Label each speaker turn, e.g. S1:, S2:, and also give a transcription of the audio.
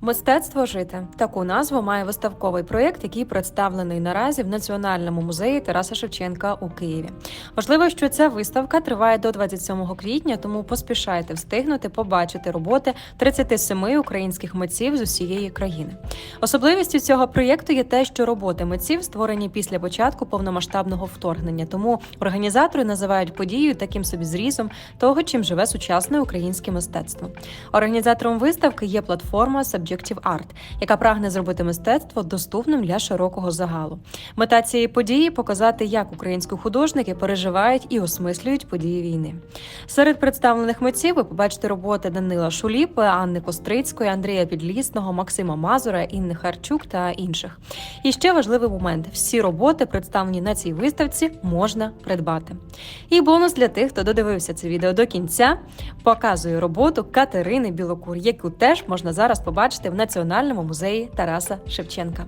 S1: Мистецтво жити таку назву має виставковий проєкт, який представлений наразі в Національному музеї Тараса Шевченка у Києві. Важливо, що ця виставка триває до 27 квітня, тому поспішайте встигнути побачити роботи 37 українських митців з усієї країни. Особливістю цього проєкту є те, що роботи митців створені після початку повномасштабного вторгнення, тому організатори називають подію таким собі зрізом того, чим живе сучасне українське мистецтво. Організатором виставки є платформа Subjective Art, яка прагне зробити мистецтво доступним для широкого загалу. Мета цієї події показати, як українські художники переживають і осмислюють події війни. Серед представлених митців ви побачите роботи Данила Шуліпи, Анни Кострицької, Андрія Підлісного, Максима Мазура, Інни Харчук та інших. І ще важливий момент: всі роботи, представлені на цій виставці, можна придбати. І бонус для тих, хто додивився це відео до кінця, показую роботу Катерини Білокур, яку теж можна зараз побачити в Національному музеї Тараса Шевченка.